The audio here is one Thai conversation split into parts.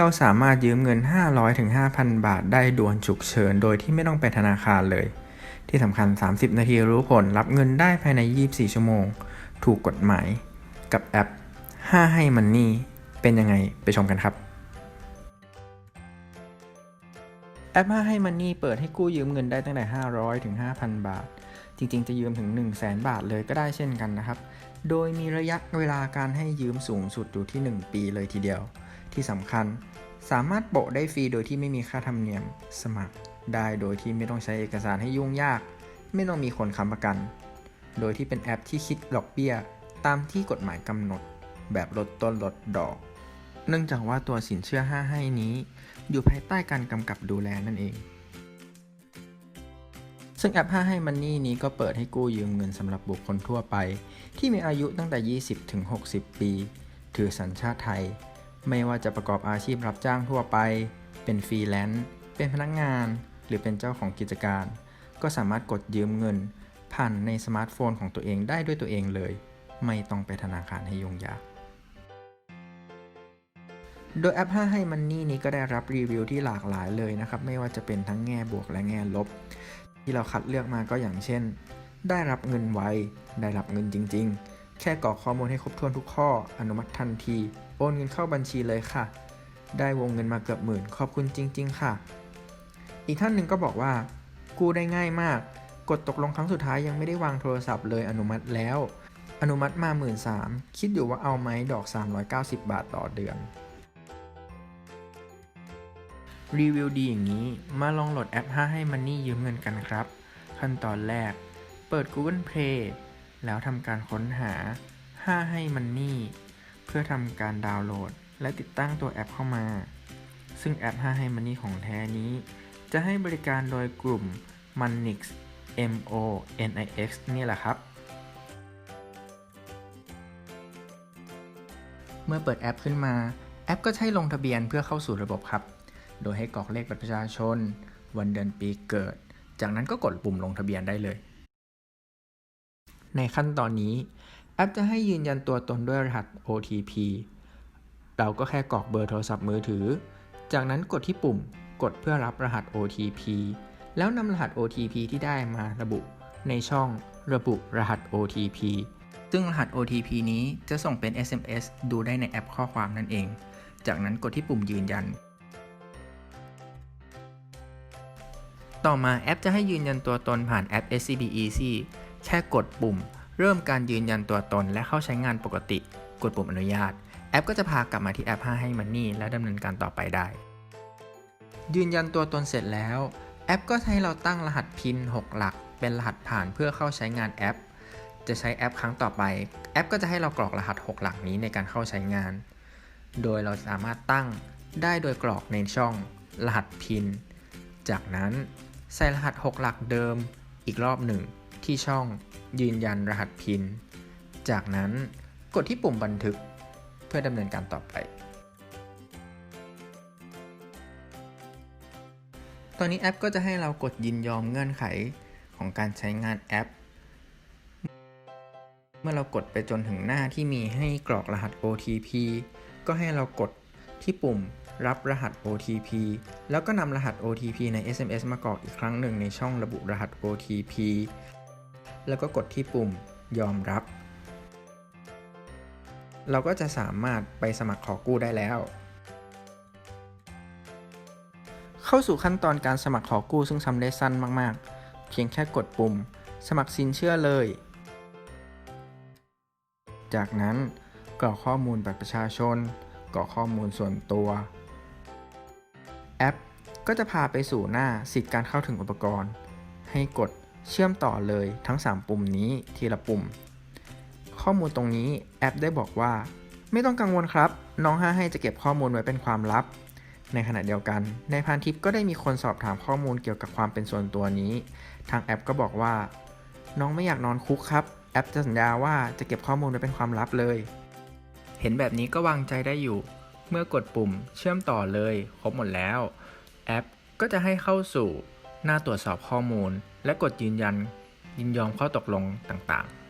เราสามารถยืมเงิน 500ถึง5,000บาทได้ด่วนฉุกเฉิน โดยที่ไม่ต้องไปธนาคารเลย ที่สำคัญ 30 นาทีรู้ผลรับเงินได้ภายใน 24 ชั่วโมง ถูกกฎหมายกับแอป 5 ให้มันนี่ เป็นยังไงไปชมกันครับ แอป 5 ให้มันนี่เปิดให้กู้ยืมเงินได้ตั้งแต่ 500ถึง5,000บาท จริง ๆ จะยืมถึง 1 0 0 0 0แบาทเลยก็ได้เช่นกันนะครับ โดยมีระยะเวลาการให้ยืมสูงสุดอยู่ที่ 1 ปีเลยทีเดียว ที่สำคัญสามารถโปะได้ฟรีโดยที่ไม่มีค่าธรรมเนียม สมัครได้โดยที่ไม่ต้องใช้เอกสารให้ยุ่งยาก ไม่ต้องมีคนค้ำประกัน โดยที่เป็นแอปที่คิดดอกเบี้ย ตามที่กฎหมายกำหนด แบบลดต้นลดดอก เนื่องจากว่าตัวสินเชื่อ 5 ให้นี้ อยู่ภายใต้การกำกับดูแลนั่นเอง ซึ่งแอป 5 ให้มันนี่นี้ก็เปิดให้กู้ยืมเงินสำหรับบุคคลทั่วไป ที่มีอายุตั้งแต่ 20 ถึง 60 ปี ถือสัญชาติไทย ไม่ว่าจะประกอบอาชีพรับจ้างทั่วไป เป็นฟรีแลนซ์ เป็นพนักงาน หรือเป็นเจ้าของกิจการ ก็สามารถกดยืมเงิน ผ่านในสมาร์ทโฟนของตัวเองได้ด้วยตัวเองเลย ไม่ต้องไปธนาคารให้ยุ่งยาก โดยแอป5ให้มันนี่นี้ก็ได้รับรีวิวที่หลากหลายเลยนะครับ ไม่ว่าจะเป็นทั้งแง่บวกและแง่ลบ ที่เราคัดเลือกมาก็อย่างเช่น ได้รับเงินไว ได้รับเงินจริง ๆ แค่กรอกข้อมูลให้ครบถ้วนทุกข้อ อนุมัติทันที โอนเงินเข้าบัญชีเลยค่ะ ได้วงเงินมาเกือบหมื่น ขอบคุณจริง ๆ ค่ะ อีกท่านหนึ่งก็บอกว่า กู้ได้ง่ายมาก กดตกลงครั้งสุดท้ายยังไม่ได้วางโทรศัพท์เลยอนุมัติแล้ว อนุมัติมา 1 3ื่นคิดอยู่ว่าเอาไหมดอก 390 บาทต่อเดือน รีวิวดีอย่างนี้ มาลองโหลดแอป 5 ให้มันนี่ยืมเงินกันครับ ขั้นตอนแรก เปิด Google Play แล้วทำการค้นหา 5 ให้มันนี่ เพื่อทำการดาวน์โหลด และติดตั้งตัวแอปเข้ามา ซึ่งแอป 5 ให้มันนี่ของแท้นี้ จะให้บริการโดยกลุ่ม Monix M O N I X นี่แหละครับ เมื่อเปิดแอปขึ้นมา แอปก็ให้ลงทะเบียนเพื่อเข้าสู่ระบบครับ โดยให้กรอกเลขบัตรประชาชน วันเดือนปีเกิด จากนั้นก็กดปุ่มลงทะเบียนได้เลย ในขั้นตอนนี้แอปจะให้ยืนยันตัวตนด้วยรหัส OTP เราก็แค่กรอกเบอร์โทรศัพท์มือถือ จากนั้นกดที่ปุ่มกดเพื่อรับรหัส OTP แล้วนำรหัส OTP ที่ได้มาระบุ ในช่องระบุรหัส OTP ซึ่งรหัส OTP นี้จะส่งเป็น SMS ดูได้ในแอปข้อความนั่นเอง จากนั้นกดที่ปุ่มยืนยัน ต่อมาแอปจะให้ยืนยันตัวตนผ่านแอป SCB Easy แค่กดปุ่ม เริ่มการยืนยันตัวตนและเข้าใช้งานปกติ กดปุ่มอนุญาต แอปก็จะพากลับมาที่แอป 5 ให้มันนี่และดำเนินการต่อไปได้ ยืนยันตัวตนเสร็จแล้ว แอปก็ให้เราตั้งรหัสพิน 6 หลัก เป็นรหัสผ่านเพื่อเข้าใช้งานแอป จะใช้แอปครั้งต่อไป แอปก็จะให้เรากรอกรหัส 6 หลักนี้ในการเข้าใช้งาน โดยเราสามารถตั้งได้โดยกรอกในช่อง รหัสพิน จากนั้นใส่รหัส 6 หลักเดิมอีกรอบหนึ่ง ที่ช่องยืนยันรหัสพิน จากนั้นกดที่ปุ่มบันทึกเพื่อดำเนินการต่อไป ตอนนี้แอปก็จะให้เรากดยินยอมเงื่อนไขของการใช้งานแอป เมื่อเรากดไปจนถึงหน้าที่มีให้กรอกรหัส OTP ก็ให้เรากดที่ปุ่มรับรหัส OTP แล้วก็นำรหัส OTP ใน SMS มากรอกอีกครั้งหนึ่งในช่องระบุรหัส OTP แล้วก็กดที่ปุ่มยอมรับ เราก็จะสามารถไปสมัครขอกู้ได้แล้ว เข้าสู่ขั้นตอนการสมัครขอกู้ซึ่งทำได้สั้นมากๆ เพียงแค่กดปุ่ม สมัครสินเชื่อเลย จากนั้นกรอกข้อมูลบัตรประชาชนกรอกข้อมูลส่วนตัว แอปก็จะพาไปสู่หน้าสิทธิการเข้าถึงอุปกรณ์ ให้กด เชื่อมต่อเลยทั้ง 3 ปุ่มนี้ทีละปุ่ม ข้อมูลตรงนี้แอปได้บอกว่า ไม่ต้องกังวลครับ น้อง5ให้จะเก็บข้อมูลไว้เป็นความลับ ในขณะเดียวกัน ในพันทิปก็ได้มีคนสอบถามข้อมูลเกี่ยวกับความเป็นส่วนตัวนี้ ทางแอปก็บอกว่า น้องไม่อยากนอนคุกครับ แอปจะสัญญาว่าจะเก็บข้อมูลไว้เป็นความลับเลย เห็นแบบนี้ก็วางใจได้อยู่ เมื่อกดปุ่ม เชื่อมต่อเลยครบหมดแล้ว แอปก็จะให้เข้าสู่ หน้าตรวจสอบข้อมูล และกดยืนยันยินยอมข้อตกลงต่างๆ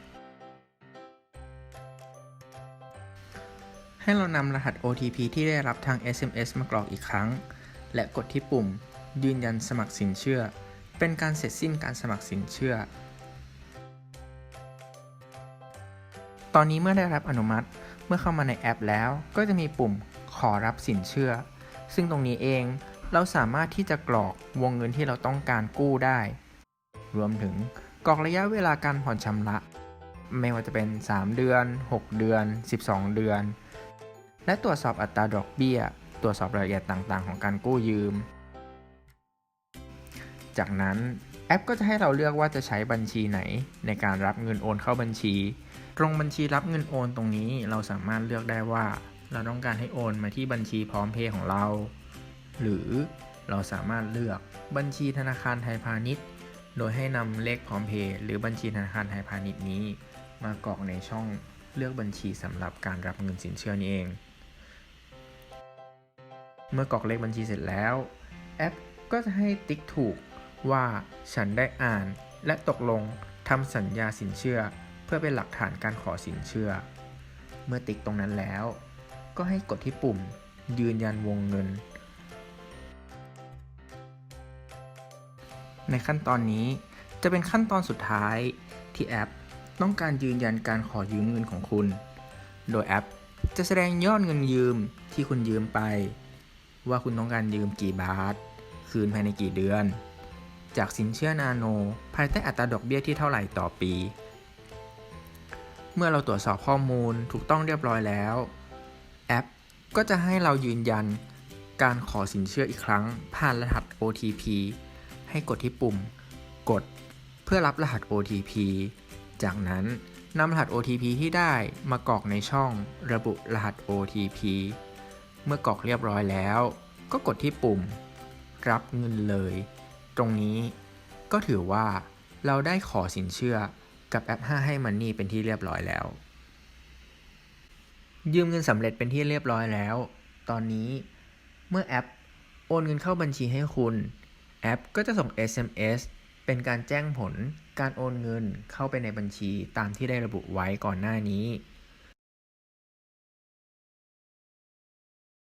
ให้เรานำรหัส OTP ที่ได้รับทาง SMS มากรอกอีกครั้ง และกดที่ปุ่ม ยืนยันสมัครสินเชื่อ เป็นการเสร็จสิ้นการสมัครสินเชื่อ ตอนนี้เมื่อได้รับอนุมัติเมื่อเข้ามาในแอปแล้ว ก็จะมีปุ่มขอรับสินเชื่อ ซึ่งตรงนี้เองเราสามารถที่จะกรอกวงเงินที่เราต้องการกู้ได้ รวมถึงกรอกระยะเวลาการผ่อนชำระ ไม่ว่าจะเป็น 3 เดือน 6 เดือน 12 เดือน และตรวจสอบอัตราดอกเบี้ย ตรวจสอบรายละเอียดต่างๆ ของการกู้ยืม จากนั้นแอปก็จะให้เราเลือกว่าจะใช้บัญชีไหน ในการรับเงินโอนเข้าบัญชี ตรงบัญชีรับเงินโอนตรงนี้เราสามารถเลือกได้ว่า เราต้องการให้โอนมาที่บัญชีพร้อมเพย์ของเรา หรือเราสามารถเลือกบัญชีธนาคารไทยพาณิชย์ โดยให้นำเลขพร้อมเพย์หรือบัญชีธนาคารไทยพาณิชย์นี้ มากรอกในช่องเลือกบัญชีสำหรับการรับเงินสินเชื่อนี้เอง เมื่อกรอกเลขบัญชีเสร็จแล้ว แอปก็จะให้ติ๊กถูกว่าฉันได้อ่านและตกลงทำสัญญาสินเชื่อ เพื่อเป็นหลักฐานการขอสินเชื่อ เมื่อติ๊กตรงนั้นแล้ว ก็ให้กดที่ปุ่ม ยืนยันวงเงิน ในขั้นตอนนี้จะเป็นขั้นตอนสุดท้ายที่แอปต้องการยืนยันการขอยืมเงินของคุณ โดยแอปจะแสดงยอดเงินยืมที่คุณยืมไป ว่าคุณต้องการยืมกี่บาท คืนภายในกี่เดือน จากสินเชื่อนาโน ภายใต้อัตราดอกเบี้ยที่เท่าไหร่ต่อปี เมื่อเราตรวจสอบข้อมูลถูกต้องเรียบร้อยแล้ว แอปก็จะให้เรายืนยันการขอสินเชื่ออีกครั้งผ่านรหัส OTP ให้กดที่ปุ่ม กด เพื่อรับรหัส OTP จากนั้นนำรหัส OTP ที่ได้มากรอกในช่องระบุรหัส OTP เมื่อกรอกเรียบร้อยแล้ว ก็กดที่ปุ่ม รับเงินเลย ตรงนี้ก็ถือว่าเราได้ขอสินเชื่อกับแอป 5 ให้มันนี่เป็นที่เรียบร้อยแล้ว ยืมเงินสำเร็จเป็นที่เรียบร้อยแล้ว ตอนนี้เมื่อแอป โอนเงินเข้าบัญชีให้คุณ แอปก็จะส่ง SMS เป็นการแจ้งผลการโอนเงินเข้าไปในบัญชีตามที่ได้ระบุไว้ก่อนหน้านี้